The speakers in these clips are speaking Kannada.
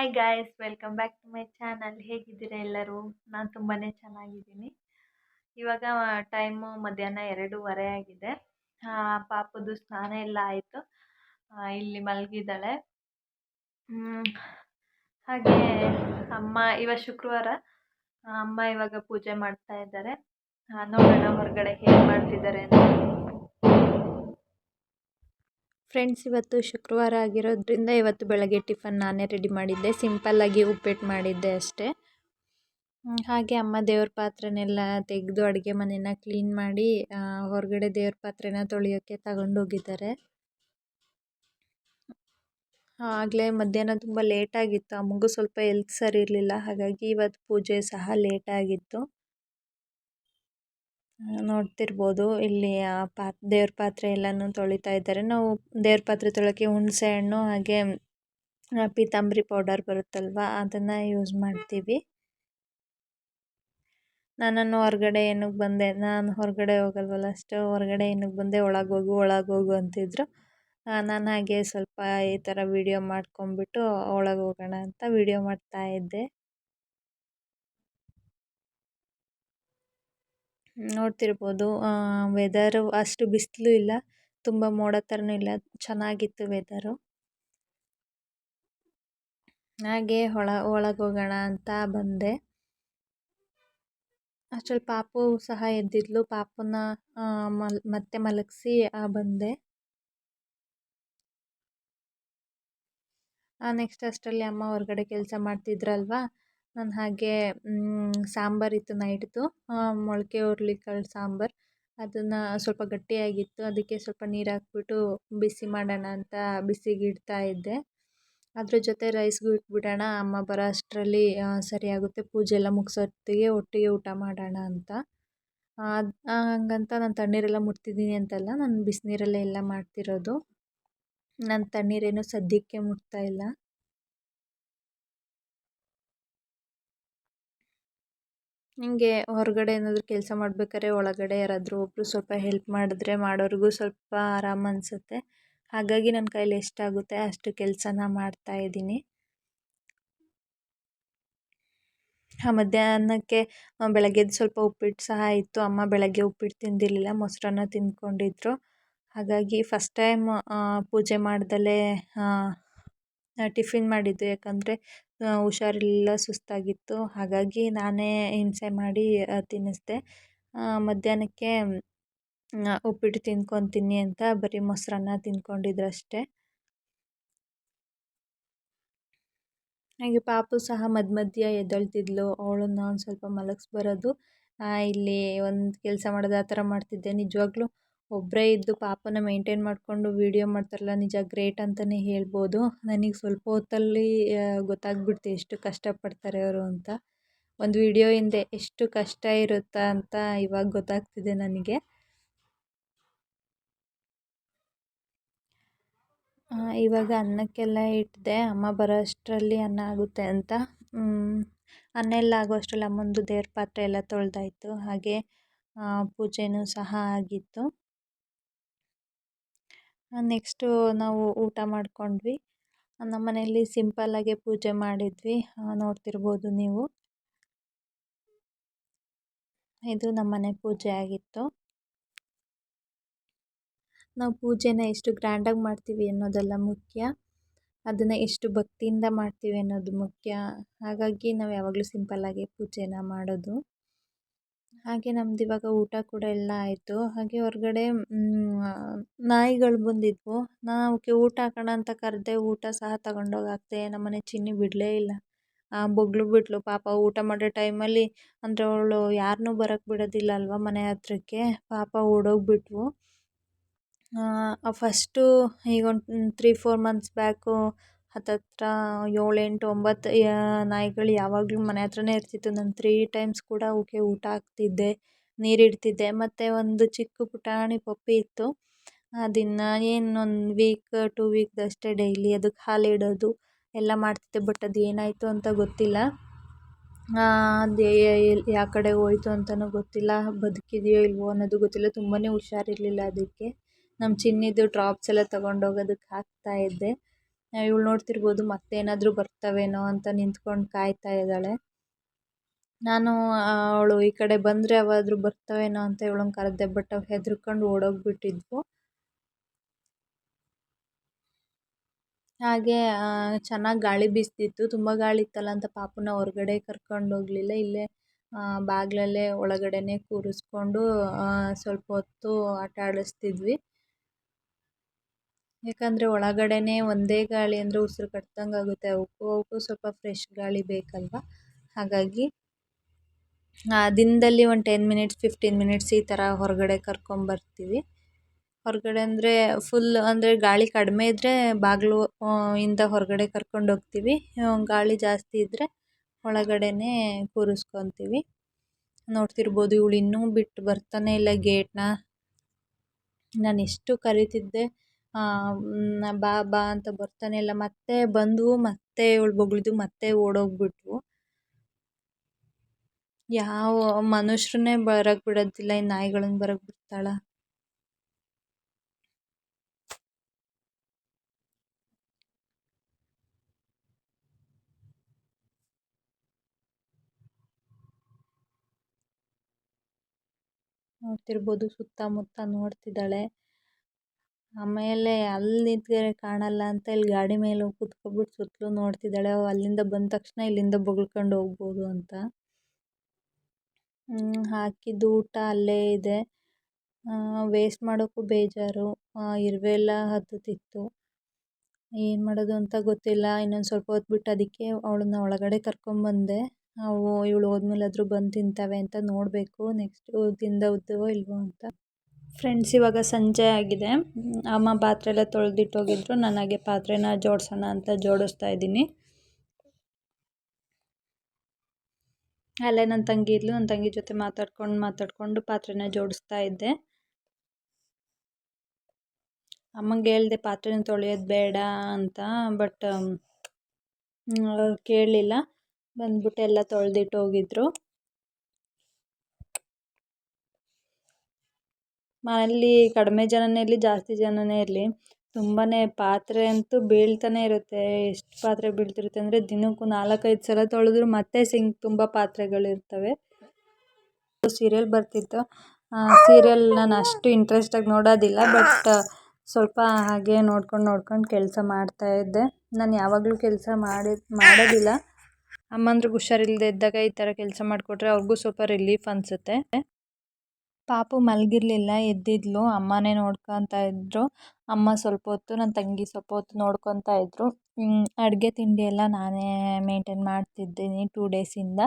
Hi guys welcome back to my channel ಹೇಗಿದ್ದೀರಾ ಎಲ್ಲರೂ? ನಾನು ತುಂಬಾ ಚೆನ್ನಾಗಿದ್ದೀನಿ. ಇವಾಗ ಟೈಮು ಮಧ್ಯಾಹ್ನ ಎರಡೂವರೆ ಆಗಿದೆ. ಪಾಪದ್ದು ಪಾಪದು ಸ್ನಾನ ಎಲ್ಲ ಆಯಿತು. ಇಲ್ಲಿ ಮಲಗಿದ್ದಾಳೆ. ಹಾಗೆ ಅಮ್ಮ ಇವಾಗ ಶುಕ್ರವಾರ. ಅಮ್ಮ ಇವಾಗ ಪೂಜೆ ಮಾಡ್ತಾ ಇದ್ದಾರೆ. ನೋಡೋಣ ಹೊರಗಡೆ ಹೇಗೆ ಮಾಡ್ತಿದ್ದಾರೆ ಅಂತ. ಫ್ರೆಂಡ್ಸ್ ಇವತ್ತು ಶುಕ್ರವಾರ ಆಗಿರೋದ್ರಿಂದ ಇವತ್ತು ಬೆಳಗ್ಗೆ ಟಿಫನ್ ನಾನೇ ರೆಡಿ ಮಾಡಿದ್ದೆ. ಸಿಂಪಲ್ಲಾಗಿ ಉಪ್ಪಿಟ್ಟು ಮಾಡಿದ್ದೆ ಅಷ್ಟೇ. ಹಾಗೆ ಅಮ್ಮ ದೇವ್ರ ಪಾತ್ರೆನೆಲ್ಲ ತೆಗೆದು ಅಡುಗೆ ಮನೆನ ಕ್ಲೀನ್ ಮಾಡಿ ಹೊರಗಡೆ ದೇವ್ರ ಪಾತ್ರೆನ ತೊಳೆಯೋಕ್ಕೆ ತಗೊಂಡೋಗಿದ್ದಾರೆ. ಆಗಲೇ ಮಧ್ಯಾಹ್ನ ತುಂಬ ಲೇಟಾಗಿತ್ತು ಅಮ್ಮಗೂ ಸ್ವಲ್ಪ ಎಲ್ತ್ ಸರಿ ಇರಲಿಲ್ಲ. ಹಾಗಾಗಿ ಇವತ್ತು ಪೂಜೆ ಸಹ ಲೇಟಾಗಿತ್ತು ನೋಡ್ತಿರ್ಬೋದು. ಇಲ್ಲಿ ಆ ಪಾತ್ ದೇವ್ರ ಪಾತ್ರೆ ಎಲ್ಲಾನು ತೊಳಿತಾ ಇದ್ದಾರೆ. ನಾವು ದೇವ್ರ ಪಾತ್ರೆ ತೊಳೆಯೋಕ್ಕೆ ಹುಣಸೆ ಹಣ್ಣು ಹಾಗೆ ಪೀತಾಂಬರಿ ಪೌಡರ್ ಬರುತ್ತಲ್ವ, ಅದನ್ನು ಯೂಸ್ ಮಾಡ್ತೀವಿ. ನಾನು ಹೊರಗಡೆ ಏನಕ್ಕೆ ಬಂದೆ, ನಾನು ಹೊರಗಡೆ ಹೋಗಲ್ವಲ್ಲ ಅಷ್ಟು, ಹೊರಗಡೆ ಏನಕ್ಕೆ ಬಂದೆ, ಒಳಗೆ ಹೋಗು ಒಳಗೆ ಹೋಗು ಅಂತಿದ್ರು. ನಾನು ಹಾಗೆ ಸ್ವಲ್ಪ ಈ ಥರ ವಿಡಿಯೋ ಮಾಡ್ಕೊಂಬಿಟ್ಟು ಒಳಗೆ ಹೋಗೋಣ ಅಂತ ವೀಡಿಯೋ ಮಾಡ್ತಾ ಇದ್ದೆ. ನೋಡ್ತಿರ್ಬೋದು. ವೆದರು ಅಷ್ಟು ಬಿಸಿಲು ಇಲ್ಲ. ತುಂಬ ಮೋಡ ಥರನೂ ಇಲ್ಲ. ಚೆನ್ನಾಗಿತ್ತು ವೆದರು ಹಾಗೆ ಒಳ ಒಳಗೆ ಹೋಗೋಣ ಅಂತ ಬಂದೆ. ಅಷ್ಟರಲ್ಲಿ ಪಾಪು ಸಹ ಎದ್ದಿದ್ಲು. ಪಾಪುನ ಮಲ್, ಮತ್ತೆ ಮಲಗಿಸಿ ಬಂದೆ. ನೆಕ್ಸ್ಟ್ ಅಷ್ಟರಲ್ಲಿ ಅಮ್ಮ ಹೊರಗಡೆ ಕೆಲಸ ಮಾಡ್ತಿದ್ರಲ್ವ? ನಾನು ಹಾಗೆ ಸಾಂಬಾರಿತ್ತು ನೈಟ್ದು. ಮೊಳಕೆ, ಹುರುಳಿಕಾಳು, ಸಾಂಬಾರು. ಅದನ್ನು ಸ್ವಲ್ಪ ಗಟ್ಟಿಯಾಗಿತ್ತು. ಅದಕ್ಕೆ ಸ್ವಲ್ಪ ನೀರು ಹಾಕ್ಬಿಟ್ಟು ಬಿಸಿ ಮಾಡೋಣ ಅಂತ ಬಿಸಿಗೆ ಇಡ್ತಾ ಇದ್ದೆ. ಅದ್ರ ಜೊತೆ ರೈಸ್ಗೂ ಇಟ್ಬಿಡೋಣ. ಅಮ್ಮ ಬರೋ ಅಷ್ಟರಲ್ಲಿ ಸರಿಯಾಗುತ್ತೆ ಪೂಜೆ ಎಲ್ಲ ಮುಗಿಸೋತ್ತಿಗೆ ಒಟ್ಟಿಗೆ ಊಟ ಮಾಡೋಣ ಅಂತ. ಹಂಗಂತ ನಾನು ತಣ್ಣೀರೆಲ್ಲ ಮುಟ್ತಿದ್ದೀನಿ ಅಂತಲ್ಲ. ನಾನು ಬಿಸಿನೀರಲ್ಲೇ ಎಲ್ಲ ಮಾಡ್ತಿರೋದು. ನಾನು ತಣ್ಣೀರೇನು ಸದ್ಯಕ್ಕೆ ಮುಟ್ತಾ ಇಲ್ಲ. ಹಿಂಗೆ ಹೊರಗಡೆ ಏನಾದರೂ ಕೆಲಸ ಮಾಡ್ಬೇಕಾದ್ರೆ ಒಳಗಡೆ ಯಾರಾದರೂ ಒಬ್ಬರು ಸ್ವಲ್ಪ ಹೆಲ್ಪ್ ಮಾಡಿದ್ರೆ ಮಾಡೋರಿಗೂ ಸ್ವಲ್ಪ ಆರಾಮ ಅನಿಸುತ್ತೆ. ಹಾಗಾಗಿ ನನ್ನ ಕೈಲಿ ಎಷ್ಟಾಗುತ್ತೆ ಅಷ್ಟು ಕೆಲಸನ ಮಾಡ್ತಾ ಇದ್ದೀನಿ. ಆ ಮಧ್ಯಾಹ್ನಕ್ಕೆ ಬೆಳಗ್ಗೆದ್ದು ಸ್ವಲ್ಪ ಉಪ್ಪಿಟ್ಟು ಸಹ ಇತ್ತು. ಅಮ್ಮ ಬೆಳಗ್ಗೆ ಉಪ್ಪಿಟ್ಟು ತಿಂದಿರಲಿಲ್ಲ, ಮೊಸರನ್ನ ತಿಂದ್ಕೊಂಡಿದ್ರು. ಹಾಗಾಗಿ ಫಸ್ಟ್ ಟೈಮ್ ಪೂಜೆ ಮಾಡ್ದಲೇ ಟಿಫಿನ್ ಮಾಡಿದ್ದು. ಯಾಕಂದರೆ ಹುಷಾರಿಲ್ಲ, ಸುಸ್ತಾಗಿತ್ತು. ಹಾಗಾಗಿ ನಾನೇ ಹಿಂಸೆ ಮಾಡಿ ತಿನ್ನಿಸ್ದೆ. ಮಧ್ಯಾಹ್ನಕ್ಕೆ ಉಪ್ಪಿಟ್ಟು ತಿನ್ಕೊತೀನಿ ಅಂತ ಬರೀ ಮೊಸರನ್ನ ತಿಂದ್ಕೊಂಡಿದ್ರು ಅಷ್ಟೇ ಹಾಗೆ ಪಾಪು ಸಹ ಮಧ್ಯ ಮಧ್ಯ ಎದ್ದೇಳ್ತಿದ್ಲು. ಅವಳನ್ನ ಒಂದು ಸ್ವಲ್ಪ ಮಲಗಿಸ್ಬರೋದು ಇಲ್ಲಿ ಒಂದು ಕೆಲಸ ಮಾಡೋದು ಆ ಥರ ಮಾಡ್ತಿದ್ದೆ. ನಿಜವಾಗ್ಲೂ ಒಬ್ಬರೇ ಇದ್ದು ಪಾಪನ ಮೇಂಟೇನ್ ಮಾಡಿಕೊಂಡು ವೀಡಿಯೋ ಮಾಡ್ತಾರಲ್ಲ, ನಿಜ ಗ್ರೇಟ್ ಅಂತಲೇ ಹೇಳ್ಬೋದು. ನನಗೆ ಸ್ವಲ್ಪ ಹೊತ್ತಲ್ಲಿ ಗೊತ್ತಾಗ್ಬಿಡ್ತು ಎಷ್ಟು ಕಷ್ಟಪಡ್ತಾರೆ ಅವರು ಅಂತ. ಒಂದು ವೀಡಿಯೋ ಹಿಂದೆ ಎಷ್ಟು ಕಷ್ಟ ಇರುತ್ತಾ ಅಂತ ಇವಾಗ ಗೊತ್ತಾಗ್ತಿದೆ ನನಗೆ. ಇವಾಗ ಅನ್ನಕ್ಕೆಲ್ಲ ಇಟ್ಟಿದೆ ಅಮ್ಮ ಬರೋ ಅಷ್ಟರಲ್ಲಿ ಅನ್ನ ಆಗುತ್ತೆ ಅಂತ. ಅನ್ನ ಎಲ್ಲ ಆಗೋ ಅಷ್ಟರಲ್ಲಿ ಅಮ್ಮಂದು ದೇವ್ರ ಪಾತ್ರೆ ಎಲ್ಲ ತೊಳೆದಾಯ್ತು. ಹಾಗೆ ಪೂಜೆನೂ ಸಹ ಆಗಿತ್ತು. ನೆಕ್ಸ್ಟು ನಾವು ಊಟ ಮಾಡಿಕೊಂಡ್ವಿ. ನಮ್ಮ ಮನೆಯಲ್ಲಿ ಸಿಂಪಲ್ಲಾಗೆ ಪೂಜೆ ಮಾಡಿದ್ವಿ. ನೋಡ್ತಿರ್ಬೋದು ನೀವು. ಇದು ನಮ್ಮನೆ ಪೂಜೆ ಆಗಿತ್ತು. ನಾವು ಪೂಜೆನ ಎಷ್ಟು ಗ್ರ್ಯಾಂಡಾಗಿ ಮಾಡ್ತೀವಿ ಅನ್ನೋದೆಲ್ಲ ಮುಖ್ಯ. ಅದನ್ನು ಎಷ್ಟು ಭಕ್ತಿಯಿಂದ ಮಾಡ್ತೀವಿ ಅನ್ನೋದು ಮುಖ್ಯ. ಹಾಗಾಗಿ ನಾವು ಯಾವಾಗಲೂ ಸಿಂಪಲ್ಲಾಗೆ ಪೂಜೆನ ಮಾಡೋದು. ಹಾಗೆ ನಮ್ದು ಇವಾಗ ಊಟ ಕೂಡ ಎಲ್ಲ ಆಯಿತು. ಹಾಗೆ ಹೊರಗಡೆ ನಾಯಿಗಳು ಬಂದಿದ್ವು. ನಾನು ಅವಕ್ಕೆ ಊಟ ಹಾಕೋಣ ಅಂತ ಕರೆದೆ ಊಟ ಸಹ ತಗೊಂಡೋಗಾಕ್ದೆ ನಮ್ಮನೆ ಚಿನ್ನಿ ಬಿಡಲೇ ಇಲ್ಲ. ಬೊಗ್ಳು ಬಿಟ್ಲು. ಪಾಪ ಊಟ ಮಾಡೋ ಟೈಮಲ್ಲಿ ಅಂದರೆ ಅವಳು ಯಾರನ್ನೂ ಬರೋಕ್ಕೆ ಬಿಡೋದಿಲ್ಲ ಅಲ್ವಾ ಮನೆ ಹತ್ರಕ್ಕೆ. ಪಾಪ ಓಡೋಗ್ಬಿಟ್ವು. ಫಸ್ಟು ಈಗ ಒಂದು ತ್ರೀ ಫೋರ್ ಮಂತ್ಸ್ ಬ್ಯಾಕು ಹತ್ತತ್ರ ಏಳು ಎಂಟು ಒಂಬತ್ತು ನಾಯಿಗಳು ಯಾವಾಗಲೂ ಮನೆ ಹತ್ರನೇ ಇರ್ತಿತ್ತು. ನಾನು ತ್ರೀ ಟೈಮ್ಸ್ ಕೂಡ ಅವಕ್ಕೆ ಊಟ ಹಾಕ್ತಿದ್ದೆ ನೀರಿಡ್ತಿದ್ದೆ ಮತ್ತು ಒಂದು ಚಿಕ್ಕ ಪುಟಾಣಿ ಪಪ್ಪಿ ಇತ್ತು. ಅದನ್ನು ಏನು ಒಂದು ವೀಕ್ ಟೂ ವೀಕ್ದಷ್ಟೇ ಡೈಲಿ ಅದಕ್ಕೆ ಹಾಲಿಡೋದು ಎಲ್ಲ ಮಾಡ್ತಿದ್ದೆ. ಬಟ್ ಅದು ಏನಾಯಿತು ಅಂತ ಗೊತ್ತಿಲ್ಲ. ಅದು ಯಾವ ಕಡೆ ಹೋಯ್ತು ಅಂತಲೂ ಗೊತ್ತಿಲ್ಲ. ಬದುಕಿದೆಯೋ ಇಲ್ವೋ ಅನ್ನೋದು ಗೊತ್ತಿಲ್ಲ. ತುಂಬಾ ಹುಷಾರಿರ್ಲಿಲ್ಲ ಅದಕ್ಕೆ. ನಮ್ಮ ಚಿನ್ನಿದು ಡ್ರಾಪ್ಸ್ ಎಲ್ಲ ತಗೊಂಡೋಗೋದಕ್ಕೆ ಹಾಕ್ತಾಯಿದ್ದೆ ಇವಳು ನೋಡ್ತಿರ್ಬೋದು ಮತ್ತೇನಾದರೂ ಬರ್ತವೇನೋ ಅಂತ ನಿಂತ್ಕೊಂಡು ಕಾಯ್ತಾ ಇದ್ದಾಳೆ. ನಾನು ಅವಳು ಈ ಕಡೆ ಬಂದರೆ ಅವಾದರೂ ಬರ್ತವೇನೋ ಅಂತ ಇವಳನ್ನ ಕರೆದೆ ಬಟ್ ಅವ್ಳು ಹೆದರ್ಕೊಂಡು ಓಡೋಗ್ಬಿಟ್ಟಿದ್ವು. ಹಾಗೆ ಚೆನ್ನಾಗಿ ಗಾಳಿ ಬೀಸ್ತಿತ್ತು. ತುಂಬ ಗಾಳಿ ಇತ್ತಲ್ಲ ಅಂತ ಪಾಪುನ ಹೊರಗಡೆ ಕರ್ಕೊಂಡು ಹೋಗಲಿಲ್ಲ. ಇಲ್ಲೇ ಬಾಗಿಲಲ್ಲೇ ಒಳಗಡೆನೇ ಕೂರಿಸ್ಕೊಂಡು ಸ್ವಲ್ಪ ಹೊತ್ತು ಆಟ ಆಡಿಸ್ತಿದ್ವಿ. ಯಾಕಂದರೆ ಒಳಗಡೆನೇ ಒಂದೇ ಗಾಳಿ ಅಂದರೆ ಉಸಿರು ಕಟ್ಟಿದಂಗೆ ಆಗುತ್ತೆ. ಅವಕ್ಕೂ ಅವಕ್ಕೂ ಸ್ವಲ್ಪ ಫ್ರೆಶ್ ಗಾಳಿ ಬೇಕಲ್ವ? ಹಾಗಾಗಿ ದಿನದಲ್ಲಿ ಒಂದು ಟೆನ್ ಮಿನಿಟ್ಸ್ ಫಿಫ್ಟೀನ್ ಮಿನಿಟ್ಸ್ ಈ ಥರ ಹೊರಗಡೆ ಕರ್ಕೊಂಬರ್ತೀವಿ ಹೊರಗಡೆ ಅಂದರೆ ಫುಲ್ ಅಂದರೆ ಗಾಳಿ ಕಡಿಮೆ ಇದ್ದರೆ ಬಾಗಿಲು ಇಂದ ಹೊರಗಡೆ ಕರ್ಕೊಂಡು ಹೋಗ್ತೀವಿ. ಗಾಳಿ ಜಾಸ್ತಿ ಇದ್ದರೆ ಒಳಗಡೆನೇ ಕೂರಿಸ್ಕೊತೀವಿ. ನೋಡ್ತಿರ್ಬೋದು ಇವಳು ಇನ್ನೂ ಬಿಟ್ಟು ಬರ್ತಾನೆ ಇಲ್ಲ ಗೇಟ್ನ. ನಾನು ಎಷ್ಟು ಕರಿತಿದ್ದೆ. ಬಾ ಬಾ ಅಂತ ಬರ್ತಾನೆ ಇಲ್ಲ. ಮತ್ತೆ ಬಂದವು ಮತ್ತೆ ಇವಳು ಬೊಗಳಿದ್ದು ಮತ್ತೆ ಓಡೋಗ್ಬಿಟ್ವು ಯಾವ ಮನುಷ್ಯರನ್ನೇ ಬರಕ್ಕೆ ಬಿಡೋದಿಲ್ಲ, ಈ ನಾಯಿಗಳನ್ನ ಬರಕ್ಕೆ ಬಿಡ್ತಾಳ. ನೋಡ್ತಿರ್ಬೋದು ಸುತ್ತಮುತ್ತ ನೋಡ್ತಿದ್ದಾಳೆ. ಆಮೇಲೆ ಅಲ್ಲಿ ನಿಂತ್ಕೊಂಡ್ರೆ ಕಾಣಲ್ಲ ಅಂತ ಇಲ್ಲಿ ಗಾಡಿ ಮೇಲೆ ಹೋಗಿ ಕುತ್ಕೊಂಡ್ಬಿಟ್ಟು ಸುತ್ತಲೂ ನೋಡ್ತಿದ್ದಾಳೆ. ಅಲ್ಲಿಂದ ಬಂದ ತಕ್ಷಣ ಇಲ್ಲಿಂದ ಬೊಗಳ್ಕೊಂಡು ಹೋಗ್ಬೋದು ಅಂತ. ಹಾಕಿದ್ದು ಊಟ ಅಲ್ಲೇ ಇದೆ. ವೇಸ್ಟ್ ಮಾಡೋಕ್ಕೂ ಬೇಜಾರು. ಇರುವೆ ಎಲ್ಲ ಹತ್ತುತ್ತಿತ್ತು. ಏನು ಮಾಡೋದು ಅಂತ ಗೊತ್ತಿಲ್ಲ. ಇನ್ನೊಂದು ಸ್ವಲ್ಪ ಹೊತ್ತು ಬಿಟ್ಟು ಅದಕ್ಕೆ ಅವಳನ್ನ ಒಳಗಡೆ ಕರ್ಕೊಂಬಂದೆ ಅವು ಇವಳು ಹೋದ್ಮೇಲೆ ಆದರೂ ಬಂದು ತಿಂತವೆ ಅಂತ ನೋಡಬೇಕು. ನೆಕ್ಸ್ಟು ತಿಂದವುದ್ದವೋ ಇಲ್ವೋ ಅಂತ. ಫ್ರೆಂಡ್ಸ್ ಇವಾಗ ಸಂಜೆ ಆಗಿದೆ. ಅಮ್ಮ ಪಾತ್ರೆ ಎಲ್ಲ ತೊಳೆದಿಟ್ಟೋಗಿದ್ರು ನನಗೆ ಪಾತ್ರೆನ ಜೋಡಿಸೋಣ ಅಂತ ಜೋಡಿಸ್ತಾ ಇದ್ದೀನಿ. ಅಲ್ಲೇ ನನ್ನ ತಂಗಿ ಇದ್ಲು. ನನ್ನ ತಂಗಿ ಜೊತೆ ಮಾತಾಡ್ಕೊಂಡು ಮಾತಾಡ್ಕೊಂಡು ಪಾತ್ರೆನ ಜೋಡಿಸ್ತಾ ಇದ್ದೆ. ಅಮ್ಮಂಗೆ ಹೇಳಿದೆ, ಪಾತ್ರೆನ ತೊಳೆಯೋದು ಬೇಡ ಅಂತ, ಬಟ್ ಕೇಳಲಿಲ್ಲ. ಬಂದ್ಬಿಟ್ಟು ಎಲ್ಲ ತೊಳೆದಿಟ್ಟು ಹೋಗಿದ್ರು. ಮನೇಲಿ ಕಡಿಮೆ ಜನನೇ ಇರಲಿ, ಜಾಸ್ತಿ ಜನನೇ ಇರಲಿ ತುಂಬಾ ಪಾತ್ರೆ ಅಂತೂ ಬೀಳ್ತಾನೆ ಇರುತ್ತೆ. ಎಷ್ಟು ಪಾತ್ರೆ ಬೀಳ್ತಿರುತ್ತೆ ಅಂದರೆ ದಿನಕ್ಕೂ ನಾಲ್ಕೈದು ಸಲ ತೊಳೆದ್ರು ಮತ್ತೆ ಸಿಂಕ್ ತುಂಬ ಪಾತ್ರೆಗಳಿರ್ತವೆ ಸೀರಿಯಲ್ ಬರ್ತಿತ್ತು. ಸೀರಿಯಲ್ ನಾನು ಅಷ್ಟು ಇಂಟ್ರೆಸ್ಟಾಗಿ ನೋಡೋದಿಲ್ಲ ಬಟ್ ಸ್ವಲ್ಪ ಹಾಗೆ ನೋಡ್ಕೊಂಡು ನೋಡ್ಕೊಂಡು ಕೆಲಸ ಮಾಡ್ತಾಯಿದ್ದೆ ನಾನು ಯಾವಾಗಲೂ ಕೆಲಸ ಮಾಡಿ, ಮಾಡೋದಿಲ್ಲ. ಅಮ್ಮಂದ್ರಿಗೆ ಹುಷಾರಿಲ್ಲದೆ ಇದ್ದಾಗ ಈ ಥರ ಕೆಲಸ ಮಾಡಿಕೊಟ್ರೆ ಅವ್ರಿಗೂ ಸ್ವಲ್ಪ ರಿಲೀಫ್ ಅನಿಸುತ್ತೆ. ಪಾಪು ಮಲಗಿರ್ಲಿಲ್ಲ, ಎದ್ದಿದ್ಲು. ಅಮ್ಮನೇ ನೋಡ್ಕೊತಾ ಇದ್ದರು ಅಮ್ಮ ಸ್ವಲ್ಪ ಹೊತ್ತು ನನ್ನ ತಂಗಿ ಸ್ವಲ್ಪ ಹೊತ್ತು ನೋಡ್ಕೊತಾ ಇದ್ದರು ಅಡುಗೆ ತಿಂಡಿ ಎಲ್ಲ ನಾನೇ ಮೇಂಟೈನ್ ಮಾಡ್ತಿದ್ದೀನಿ ಟೂ ಡೇಸಿಂದ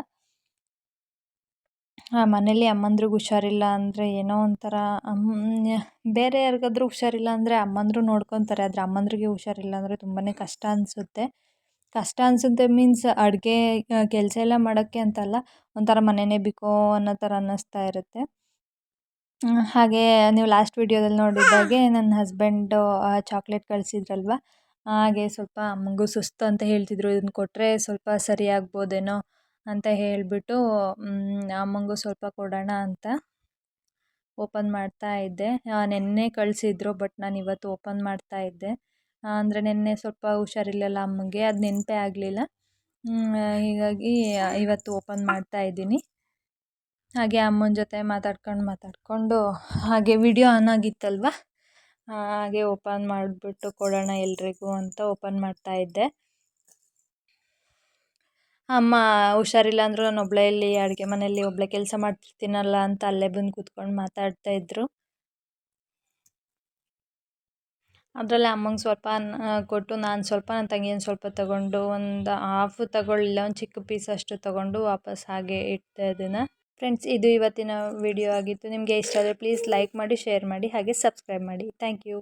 ಮನೇಲಿ ಅಮ್ಮಂದ್ರಿಗೆ ಹುಷಾರಿಲ್ಲ ಅಂದರೆ ಏನೋ ಒಂಥರ ಬೇರೆ ಯಾರಿಗಾದ್ರೂ ಹುಷಾರಿಲ್ಲ ಅಂದರೆ ಅಮ್ಮಂದ್ರು ನೋಡ್ಕೊತಾರೆ. ಆದರೆ ಅಮ್ಮಂದ್ರಿಗೆ ಹುಷಾರಿಲ್ಲ ಅಂದರೆ ತುಂಬಾ ಕಷ್ಟ ಅನಿಸುತ್ತೆ. ಕಷ್ಟ ಅನಿಸುತ್ತೆ ಮೀನ್ಸ್ ಅಡುಗೆ ಕೆಲಸ ಎಲ್ಲ ಮಾಡೋಕ್ಕೆ ಅಂತಲ್ಲ ಒಂಥರ ಮನೆಯೇ ಬಿಕೋ ಅನ್ನೋ ಥರ ಅನ್ನಿಸ್ತಾ ಇರುತ್ತೆ. ಹಾಗೆ ನೀವು ಲಾಸ್ಟ್ ವೀಡಿಯೋದಲ್ಲಿ ನೋಡಿದಾಗೆ ನನ್ನ ಹಸ್ಬೆಂಡು ಚಾಕ್ಲೇಟ್ ಕಳಿಸಿದ್ರಲ್ವ? ಹಾಗೆ ಸ್ವಲ್ಪ ಅಮ್ಮನಿಗೂ ಸುಸ್ತು ಅಂತ ಹೇಳ್ತಿದ್ರು ಇದನ್ನು ಕೊಟ್ಟರೆ ಸ್ವಲ್ಪ ಸರಿ ಆಗ್ಬೋದೇನೋ ಅಂತ ಹೇಳಿಬಿಟ್ಟು ಅಮ್ಮಂಗೂ ಸ್ವಲ್ಪ ಕೊಡೋಣ ಅಂತ ಓಪನ್ ಮಾಡ್ತಾ ಇದ್ದೆ. ನೆನ್ನೆ ಕಳಿಸಿದ್ರು ಬಟ್ ನಾನು ಇವತ್ತು ಓಪನ್ ಮಾಡ್ತಾ ಇದ್ದೆ. ಅಂದರೆ ನೆನ್ನೆ ಸ್ವಲ್ಪ ಹುಷಾರಿಲ್ಲಲ್ಲ ಅಮ್ಮಂಗೆ, ಅದು ನೆನಪೇ ಆಗಲಿಲ್ಲ. ಹೀಗಾಗಿ ಇವತ್ತು ಓಪನ್ ಮಾಡ್ತಾ ಇದ್ದೀನಿ. ಹಾಗೆ ಅಮ್ಮನ ಜೊತೆ ಮಾತಾಡ್ಕೊಂಡು ಮಾತಾಡಿಕೊಂಡು ಹಾಗೆ ವಿಡಿಯೋ ಆನ್ ಆಗಿತ್ತಲ್ವ? ಹಾಗೆ ಓಪನ್ ಮಾಡಿಬಿಟ್ಟು ಕೊಡೋಣ ಎಲ್ರಿಗೂ ಅಂತ ಓಪನ್ ಮಾಡ್ತಾ ಇದ್ದೆ. ಅಮ್ಮ, ಹುಷಾರಿಲ್ಲ ಅಂದರೂ ನಾನು ಒಬ್ಬಳೇ ಇಲ್ಲಿ ಅಡುಗೆ ಮನೆಯಲ್ಲಿ ಒಬ್ಬಳೇ ಕೆಲಸ ಮಾಡ್ತಿರ್ತೀನಲ್ಲ ಅಂತ ಅಲ್ಲೇ ಬಂದು ಕೂತ್ಕೊಂಡು ಮಾತಾಡ್ತಾ ಇದ್ದರು ಅದರಲ್ಲಿ ಅಮ್ಮಂಗೆ ಸ್ವಲ್ಪ ಕೊಟ್ಟು ನಾನು ಸ್ವಲ್ಪ ನನ್ನ ತಂಗಿಯನ್ನು ಸ್ವಲ್ಪ ತಗೊಂಡು ಒಂದು ಹಾಫ್ ತಗೊಳ್ಳಿಲ್ಲ ಒಂದು ಚಿಕ್ಕ ಪೀಸ್ ಅಷ್ಟು ತಗೊಂಡು ವಾಪಸ್ ಹಾಗೆ ಇಡ್ತಾ ಅದನ್ನು ಫ್ರೆಂಡ್ಸ್, ಇದು ಇವತ್ತಿನ ವಿಡಿಯೋ ಆಗಿತ್ತು. ನಿಮಗೆ ಇಷ್ಟ ಆದರೆ ಪ್ಲೀಸ್ ಲೈಕ್ ಮಾಡಿ ಶೇರ್ ಮಾಡಿ, ಹಾಗೆ ಸಬ್ಸ್ಕ್ರೈಬ್ ಮಾಡಿ. Thank you